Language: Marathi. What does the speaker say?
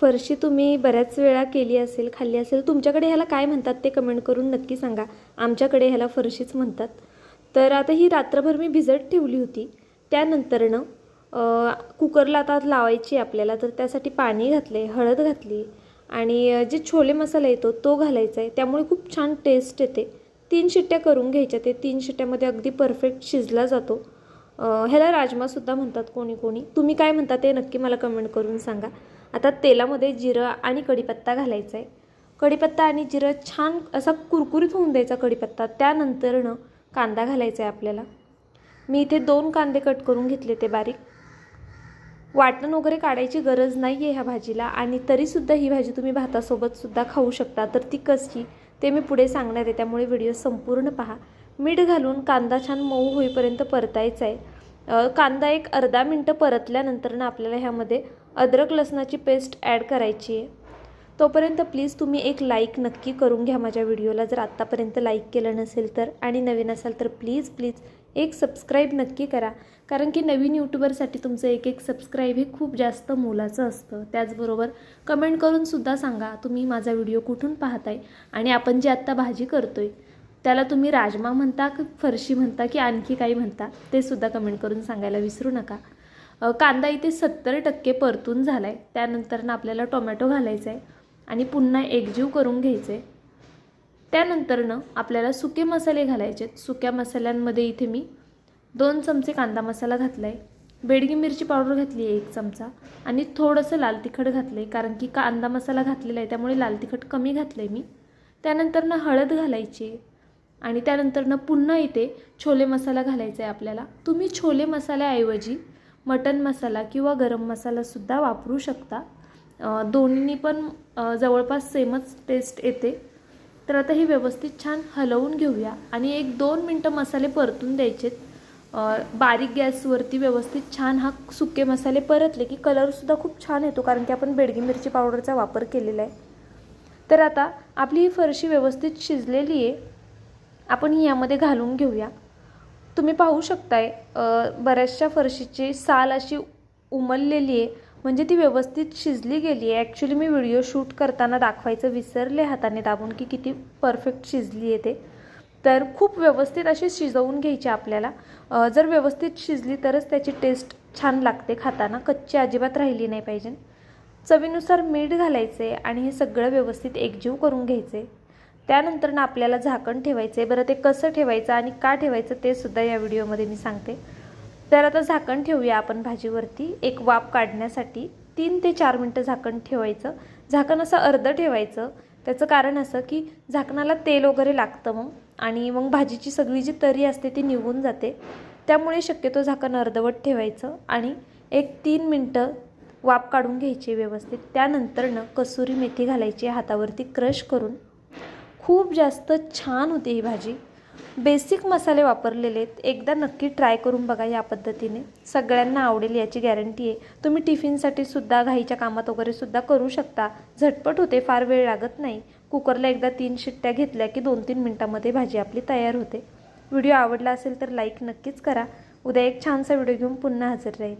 फरशी तुम्ही बऱ्याच वेळा केली असेल खाल्ली असेल तुमच्याकडे ह्याला काय म्हणतात ते कमेंट करून नक्की सांगा. आमच्याकडे ह्याला फरशीच म्हणतात. तर आता ही रात्रभर मी भिजत ठेवली होती. त्यानंतरनं कुकरला आता लावायची आपल्याला तर त्यासाठी पाणी घातले हळद घातली. आणि जे छोले मसाला येतो तो घालायचा आहे त्यामुळे खूप छान टेस्ट येते. तीन शिट्ट्या करून घ्यायच्या. ते तीन शिट्ट्यामध्ये अगदी परफेक्ट शिजला जातो. ह्याला राजमासुद्धा म्हणतात कोणी कोणी. तुम्ही काय म्हणता ते नक्की मला कमेंट करून सांगा. आता तेलामध्ये जिरं आणि कढीपत्ता घालायचा आहे कढीपत्ता आणि जिरं छान असा कुरकुरीत होऊन द्यायचा कढीपत्ता. त्यानंतरनं कांदा घालायचा आहे आपल्याला. मी इथे दोन कांदे कट करून घेतले ते बारीक. वाटण वगैरे काढायची गरज नाही आहे ह्या भाजीला आणि तरीसुद्धा ही भाजी तुम्ही भातासोबतसुद्धा खाऊ शकता. तर ती कशी? ते मी पुढे सांगणार आहे. त्यामुळे व्हिडिओ संपूर्ण पहा. मीठ घालून कांदा छान मऊ होईपर्यंत परतायचा आहे. कांदा एक अर्धा मिनटं परतल्यानंतर ना आपल्याला ह्यामध्ये अद्रक लसणाची पेस्ट ॲड करायची आहे. तोपर्यंत प्लीज तुम्ही एक लाईक नक्की करून घ्या माझ्या व्हिडिओला. जर आत्तापर्यंत लाईक केलं नसेल तर आणि नवीन असाल तर प्लीज प्लीज एक सबस्क्राईब नक्की करा. कारण की नवीन यूट्यूबरसाठी तुमचं एक एक सबस्क्राईब हे खूप जास्त मोलाचं असतं. त्याचबरोबर कमेंट करूनसुद्धा सांगा तुम्ही माझा व्हिडिओ कुठून पाहताय आणि आपण जी आत्ता भाजी करतोय त्याला तुम्ही राजमा म्हणता की फरशी म्हणता की आणखी काही म्हणता? ते सुद्धा कमेंट करून सांगायला विसरू नका. कांदा इथे सत्तर टक्के परतून झाला आहे त्यानंतरनं आपल्याला टोमॅटो घालायचा आहे आणि पुन्हा एकजीव करून घ्यायचं आहे त्यानंतरनं आपल्याला सुके मसाले घालायचे आहेत. सुक्या मसाल्यांमध्ये इथे मी दोन चमचे कांदा मसाला घातला आहे बेडगी मिरची पावडर घातली आहे एक चमचा आणि थोडंसं लाल तिखट घातलं आहे कारण की कांदा मसाला घातलेला आहे त्यामुळे लाल तिखट कमी घातलं आहे मी. त्यानंतरनं हळद घालायची आहे. आणि त्यानंतरनं पुन्हा इथे छोले मसाला घालायचा आहे आपल्याला. तुम्ही छोले मसाल्याऐवजी मटन मसाला किंवा गरम मसालासुद्धा वापरू शकता. दोन्ही पण जवळपास सेमच टेस्ट येते. तर आता हे व्यवस्थित छान हलवून घेऊया आणि एक दोन मिनटं मसाले परतून द्यायचेत. बारीक गॅसवरती व्यवस्थित छान हा सुके मसाले परतले की कलरसुद्धा खूप छान येतो कारण की आपण बेडगी मिरची पावडरचा वापर केलेला आहे तर आता आपली ही फरशी व्यवस्थित शिजलेली आहे आपण यामध्ये घालून घेऊया. तुम्ही पाहू शकताय बऱ्याचशा फरशीची साल अशी उमललेली आहे. म्हणजे ती व्यवस्थित शिजली गेली आहे. ॲक्च्युली मी व्हिडिओ शूट करताना दाखवायचं विसरले हाताने दाबून की किती परफेक्ट शिजली आहे ते. तर खूप व्यवस्थित अशी शिजवून घ्यायची आपल्याला. जर व्यवस्थित शिजली तरच त्याची टेस्ट छान लागते खाताना. कच्ची अजिबात राहिली नाही पाहिजे. चवीनुसार मीठ घालायचे आणि हे सगळं व्यवस्थित एकजीव करून घ्यायचे त्यानंतर ना आपल्याला झाकण ठेवायचं आहे बरं ते कसं ठेवायचं आणि का ठेवायचं ते सुद्धा या व्हिडिओमध्ये मी सांगते. तर आता झाकण ठेवूया आपण भाजीवरती. एक वाफ काढण्यासाठी तीन ते चार मिनटं झाकण ठेवायचं. झाकण असं अर्ध ठेवायचं. त्याचं कारण असं की झाकणाला तेल वगैरे लागतं मग आणि मग भाजीची सगळी जी तरी असते ती निघून जाते. त्यामुळे शक्यतो झाकण अर्धवट ठेवायचं आणि एक तीन मिनटं वाफ काढून घ्यायची व्यवस्थित. त्यानंतरनं कसुरी मेथी घालायची हातावरती क्रश करून. खूप जास्त छान होते ही भाजी. बेसिक मसाले वापरलेले आहेत. एकदा नक्की ट्राय करून बघा या पद्धतीने. सगळ्यांना आवडेल याची गॅरंटी आहे. तुम्ही टिफिनसाठी सुद्धा घाईच्या कामात वगैरे सुद्धा करू शकता. झटपट होते फार वेळ लागत नाही. कुकरला एकदा तीन शिट्ट्या घेतल्या की दोन तीन मिनटामध्ये भाजी आपली तयार होते. व्हिडिओ आवडला असेल तर लाईक नक्कीच करा. उद्या एक छानसा व्हिडिओ घेऊन पुन्हा हजर राहील